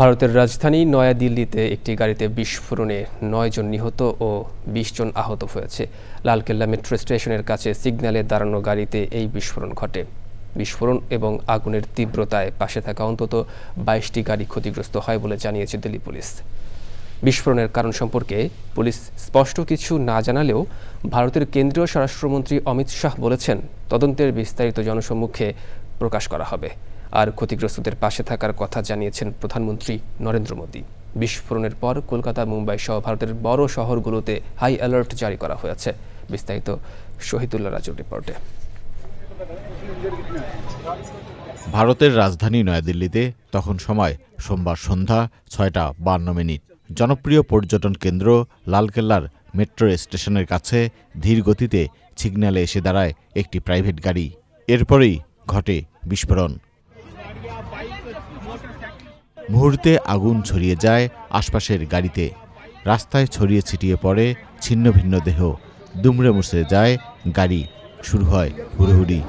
ভারতের রাজধানী নয়াদিল্লিতে একটি গাড়িতে বিস্ফোরণে নয় জন নিহত ও বিশ জন আহত হয়েছে। লালকেল্লা মেট্রো স্টেশনের কাছে সিগন্যালে দাঁড়ানো গাড়িতে এই বিস্ফোরণ ঘটে। বিস্ফোরণ এবং আগুনের তীব্রতায় পাশে থাকা অন্তত বাইশটি গাড়ি ক্ষতিগ্রস্ত হয় বলে জানিয়েছে দিল্লি পুলিশ। বিস্ফোরণের কারণ সম্পর্কে পুলিশ স্পষ্ট কিছু না জানালেও ভারতের কেন্দ্রীয় স্বরাষ্ট্রমন্ত্রী অমিত শাহ বলেছেন, তদন্তের বিস্তারিত জনসম্মুখে প্রকাশ করা হবে। আর ক্ষতিগ্রস্তদের পাশে থাকার কথা জানিয়েছেন প্রধানমন্ত্রী নরেন্দ্র মোদী। বিস্ফোরণের পর কলকাতা, মুম্বাই সহ ভারতের বড় শহরগুলোতে হাই অ্যালার্ট জারি করা হয়েছে। বিস্তারিত শহীদুল্লাহ রাজুর রিপোর্টে। ভারতের রাজধানী নয়াদিল্লিতে তখন সময় সোমবার সন্ধ্যা ছয়টা বান্ন মিনিট। জনপ্রিয় পর্যটন কেন্দ্র লালকেল্লার মেট্রো স্টেশনের কাছে ধীর গতিতে সিগন্যালে এসে দাঁড়ায় একটি প্রাইভেট গাড়ি। এরপরেই ঘটে বিস্ফোরণ। মুহূর্তে আগুন ছড়িয়ে যায় আশপাশের গাড়িতে রাস্তায় ছড়িয়ে ছিটিয়ে পড়ে ছিন্ন ভিন্ন দেহ দুমড়ে মুছড়ে যায় গাড়ি শুরু হয় হুড়োহুড়ি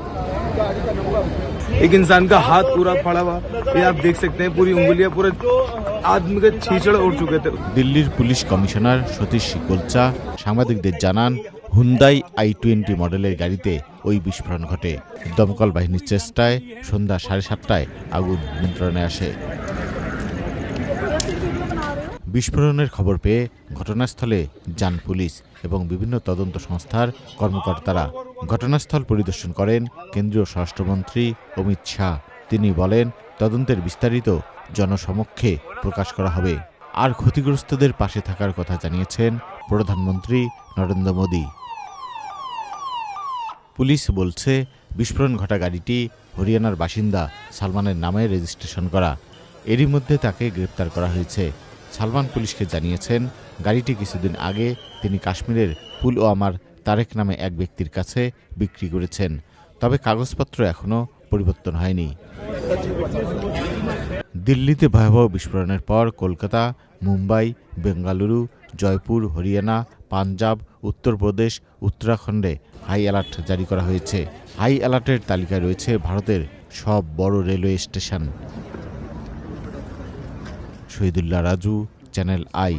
एक इंसान का हाथ पूरा पड़ा हुआ ये आप देख सकते हैं पूरी उंगलियां पूरे आदमी के छींचड़ उड़ चुके थे দিল্লির পুলিশ কমিশনার সতীশ শিকলচা সাংবাদিকদের জানান হুন্দাই আই টোয়েন্টি মডেলের গাড়িতে ওই বিস্ফোরণ ঘটে দমকল বাহিনীর চেষ্টায় সন্ধ্যা সাড়ে সাতটায় আগুন নিয়ন্ত্রণে আসে বিস্ফোরণের খবর পেয়ে ঘটনাস্থলে যান পুলিশ এবং বিভিন্ন তদন্ত সংস্থার কর্মকর্তারা ঘটনাস্থল পরিদর্শন করেন কেন্দ্রীয় স্বরাষ্ট্রমন্ত্রী অমিত শাহ। তিনি বলেন, তদন্তের বিস্তারিত জনসমক্ষে প্রকাশ করা হবে। আর ক্ষতিগ্রস্তদের পাশে থাকার কথা জানিয়েছেন প্রধানমন্ত্রী নরেন্দ্র মোদী। পুলিশ বলছে, বিস্ফোরণ ঘটা গাড়িটি হরিয়ানার বাসিন্দা সালমানের নামে রেজিস্ট্রেশন করা। এরই মধ্যে তাকে গ্রেপ্তার করা হয়েছে। সালমান পুলিশকে জানিয়েছেন, গাড়িটি কিছুদিন আগে তিনি কাশ্মীরের পুলওয়ামার তারেক নামে এক ব্যক্তির কাছে বিক্রি করেছেন, তবে কাগজপত্র এখনও পরিবর্তন হয়নি। দিল্লিতে ভয়াবহ বিস্ফোরণের পর কলকাতা, মুম্বাই, বেঙ্গালুরু, জয়পুর, হরিয়ানা, পাঞ্জাব, উত্তরপ্রদেশ, উত্তরাখণ্ডে হাই অ্যালার্ট জারি করা হয়েছে। হাই অ্যালার্টের তালিকায় রয়েছে ভারতের সব বড় railway station. Shahidullah Raju channel I